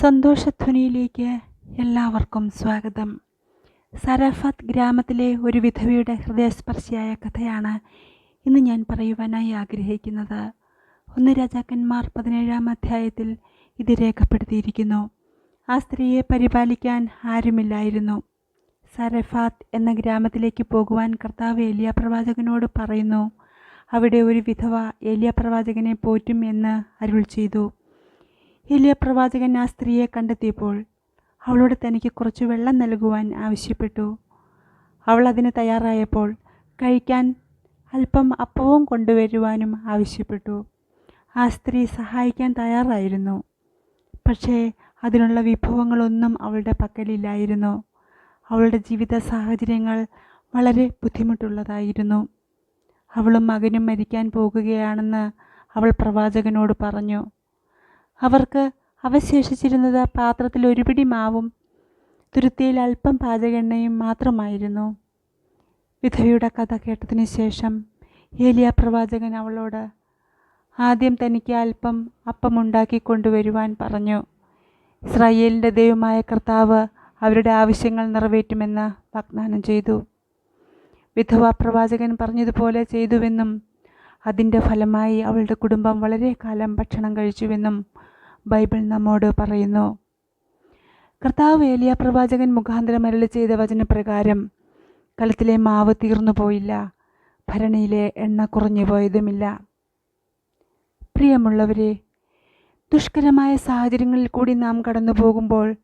സന്തോഷധ്വനിയിലേക്ക് എല്ലാവർക്കും സ്വാഗതം. സരഫത്ത് ഗ്രാമത്തിലെ ഒരു വിധവയുടെ ഹൃദയസ്പർശിയായ കഥയാണ് ഇന്ന് ഞാൻ പറയുവാനായി ആഗ്രഹിക്കുന്നത്. ഒന്ന് രാജാക്കന്മാർ പതിനേഴാം അധ്യായത്തിൽ ഇത് രേഖപ്പെടുത്തിയിരിക്കുന്നു. ആ സ്ത്രീയെ പരിപാലിക്കാൻ ആരുമില്ലായിരുന്നു. സരഫാത്ത് എന്ന ഗ്രാമത്തിലേക്ക് പോകുവാൻ കർത്താവ് ഏലിയ പ്രവാചകനോട് പറയുന്നു അവിടെ ഒരു വിധവ ഏലിയ പ്രവാചകനെ പോറ്റും എന്ന് അരുൾ ചെയ്തു. ഏലിയ പ്രവാചകൻ ആ സ്ത്രീയെ കണ്ടെത്തിയപ്പോൾ അവളോട് തനിക്ക് കുറച്ച് വെള്ളം നൽകുവാൻ ആവശ്യപ്പെട്ടു. അവൾ അതിന് തയ്യാറായപ്പോൾ കഴിക്കാൻ അല്പം അപ്പവും കൊണ്ടുവരുവാനും ആവശ്യപ്പെട്ടു. ആ സ്ത്രീ സഹായിക്കാൻ തയ്യാറായിരുന്നു. പക്ഷേ അതിനുള്ള വിഭവങ്ങളൊന്നും അവളുടെ പക്കലില്ലായിരുന്നു. അവളുടെ ജീവിത സാഹചര്യങ്ങൾ വളരെ ബുദ്ധിമുട്ടുള്ളതായിരുന്നു. അവളും മകനും മരിക്കാൻ പോകുകയാണെന്ന് അവൾ പ്രവാചകനോട് പറഞ്ഞു. അവർക്ക് അവശേഷിച്ചിരുന്നത് പാത്രത്തിൽ ഒരു പിടി മാവും തുരുത്തിയിൽ അല്പം പാചകെണ്ണയും മാത്രമായിരുന്നു. വിധവയുടെ കഥ കേട്ടതിന് ശേഷം ഏലിയ പ്രവാചകൻ അവളോട് ആദ്യം തനിക്ക് അല്പം അപ്പമുണ്ടാക്കി കൊണ്ടുവരുവാൻ പറഞ്ഞു. ഇസ്രായേലിന്റെ ദൈവമായ കർത്താവ് അവരുടെ ആവശ്യങ്ങൾ നിറവേറ്റുമെന്ന് വാഗ്ദാനം ചെയ്തു. വിധവ പ്രവാചകൻ പറഞ്ഞതുപോലെ ചെയ്തുവെന്നും അതിന്റെ ഫലമായി അവളുടെ കുടുംബം വളരെ കാലം ഭക്ഷണം കഴിച്ചുവെന്നും ബൈബിൾ നമ്മോട് പറയുന്നു. കർത്താവ് ഏലിയ പ്രവാചകൻ മുഖാന്തരം അരളി ചെയ്ത വചനപ്രകാരം കലത്തിലെ മാവ് തീർന്നു പോയില്ല ഭരണിയിലെ എണ്ണ കുറഞ്ഞു പോയതുമില്ല. പ്രിയമുള്ളവരെ ദുഷ്കരമായ സാഹചര്യങ്ങളിൽ കൂടി നാം കടന്നു പോകുമ്പോൾ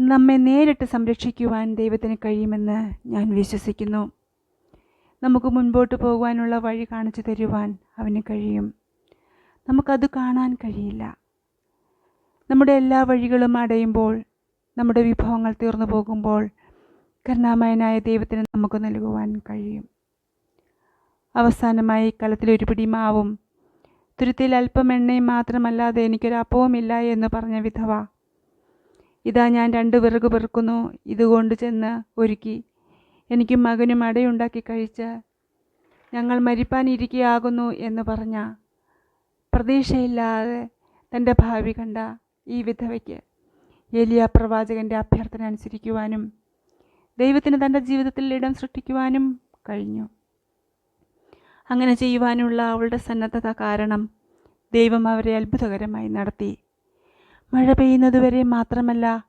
നമ്മെ നേരിട്ട് സംരക്ഷിക്കുവാൻ ദൈവത്തിന് കഴിയുമെന്ന് ഞാൻ വിശ്വസിക്കുന്നു. നമുക്ക് മുൻപോട്ട് പോകുവാനുള്ള വഴി കാണിച്ചു തരുവാൻ അവന് കഴിയും. നമുക്കത് കാണാൻ കഴിയില്ല. നമ്മുടെ എല്ലാ വഴികളും അടയുമ്പോൾ നമ്മുടെ വിഭവങ്ങൾ തീർന്നു പോകുമ്പോൾ കരുണാമയനായ ദൈവത്തിന് നമുക്ക് നൽകുവാൻ കഴിയും. അവസാനമായി കലത്തിൽ ഒരു പിടി മാവും തുരുത്തിൽ അല്പം എണ്ണയും മാത്രമല്ലാതെ എനിക്കൊരു അപ്പവുമില്ല എന്ന് പറഞ്ഞ വിധവ ഇതാ ഞാൻ രണ്ട് വിറക് പെറുക്കുന്നു ഇതുകൊണ്ട് ചെന്ന് ഒരുക്കി എനിക്ക് മകനും അടയുണ്ടാക്കി കഴിച്ച് ഞങ്ങൾ മരിപ്പാനിരിക്കുകയാകുന്നു എന്ന് പറഞ്ഞ പ്രതീക്ഷയില്ലാതെ തന്റെ ഭാവി കണ്ട ഈ വിധവയ്ക്ക്. ഏലിയ പ്രവാചകന്റെ അഭ്യർത്ഥന അനുസരിക്കുവാനും ദൈവത്തിന് തന്റെ ജീവിതത്തിൽ ഇടം സൃഷ്ടിക്കുവാനും കഴിഞ്ഞു. അങ്ങനെ ചെയ്യുവാനുള്ള അവളുടെ സന്നദ്ധത കാരണം ദൈവം അവരെ അത്ഭുതകരമായി നടത്തി. മഴ പെയ്യുന്നതുവരെ മാത്രമല്ല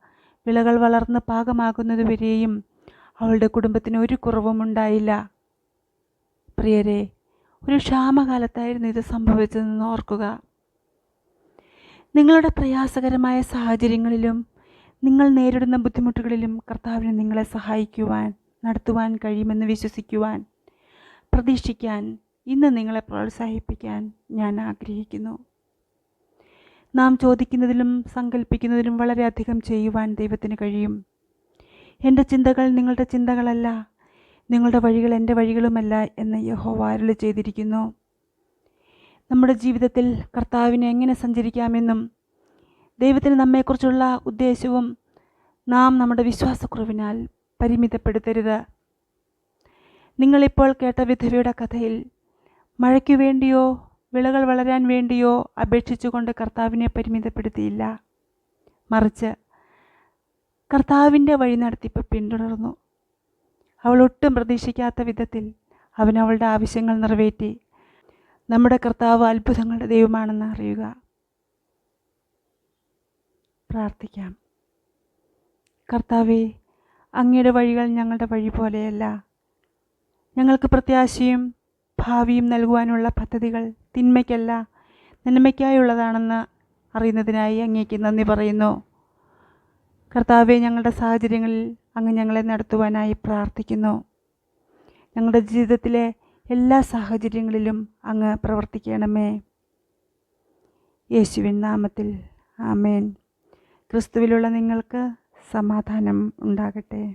വിളകൾ വളർന്ന് പാകമാകുന്നതുവരെയും അവളുടെ കുടുംബത്തിന് ഒരു കുറവും ഉണ്ടായില്ല. പ്രിയരെ ഒരു ക്ഷാമകാലത്തായിരുന്നു ഇത് സംഭവിച്ചതെന്ന് ഓർക്കുക. നിങ്ങളുടെ പ്രയാസകരമായ സാഹചര്യങ്ങളിലും നിങ്ങൾ നേരിടുന്ന ബുദ്ധിമുട്ടുകളിലും കർത്താവിന് നിങ്ങളെ സഹായിക്കുവാൻ നടത്തുവാൻ കഴിയുമെന്ന് വിശ്വസിക്കുവാൻ പ്രതീക്ഷിക്കാൻ ഇന്ന് നിങ്ങളെ പ്രോത്സാഹിപ്പിക്കാൻ ഞാൻ ആഗ്രഹിക്കുന്നു. നാം ചോദിക്കുന്നതിലും സങ്കല്പിക്കുന്നതിലും വളരെയധികം ചെയ്യുവാൻ ദൈവത്തിന് കഴിയും. എന്റെ ചിന്തകൾ നിങ്ങളുടെ ചിന്തകളല്ല നിങ്ങളുടെ വഴികൾ എന്റെ വഴികളുമല്ല എന്ന് യഹോവ അരുളി ചെയ്തിരിക്കുന്നു. നമ്മുടെ ജീവിതത്തിൽ കർത്താവിനെ എങ്ങനെ സഞ്ചരിക്കാമെന്നും ദൈവത്തിന് നമ്മെക്കുറിച്ചുള്ള ഉദ്ദേശവും നാം നമ്മുടെ വിശ്വാസക്കുറവിനാൽ പരിമിതപ്പെടുത്തരുത്. നിങ്ങളിപ്പോൾ കേട്ട വിധവയുടെ കഥയിൽ മഴയ്ക്കു വേണ്ടിയോ വിളകൾ വളരാൻ വേണ്ടിയോ അപേക്ഷിച്ചുകൊണ്ട് കർത്താവിനെ പരിമിതപ്പെടുത്തിയില്ല. മറിച്ച് കർത്താവിന്റെ വഴി നടത്തിപ്പ് പിന്തുടർന്നു. അവൾ ഒട്ടും പ്രതീക്ഷിക്കാത്ത വിധത്തിൽ അവൻ അവളുടെ ആവശ്യങ്ങൾ നിറവേറ്റി നമ്മുടെ കർത്താവ് അത്ഭുതങ്ങളുടെ ദൈവമാണെന്ന് അറിയുക. പ്രാർത്ഥിക്കാം. കർത്താവെ അങ്ങയുടെ വഴികൾ ഞങ്ങളുടെ വഴി പോലെയല്ല. ഞങ്ങൾക്ക് പ്രത്യാശയും ഭാവിയും നൽകുവാനുള്ള പദ്ധതികൾ തിന്മയ്ക്കല്ല നന്മയ്ക്കായുള്ളതാണെന്ന് അറിയുന്നതിനായി അങ്ങേക്ക് നന്ദി പറയുന്നു. കർത്താവെ ഞങ്ങളുടെ സാഹചര്യങ്ങളിൽ അങ്ങ് ഞങ്ങളെ നടത്തുവാനായി പ്രാർത്ഥിക്കുന്നു. ഞങ്ങളുടെ ജീവിതത്തിലെ എല്ലാ സാഹചര്യങ്ങളിലും അങ്ങ് പ്രവർത്തിക്കണമേ. യേശുവിൻ നാമത്തിൽ. ആമേൻ. ക്രിസ്തുവിലുള്ള നിങ്ങൾക്ക് സമാധാനം ഉണ്ടാകട്ടെ.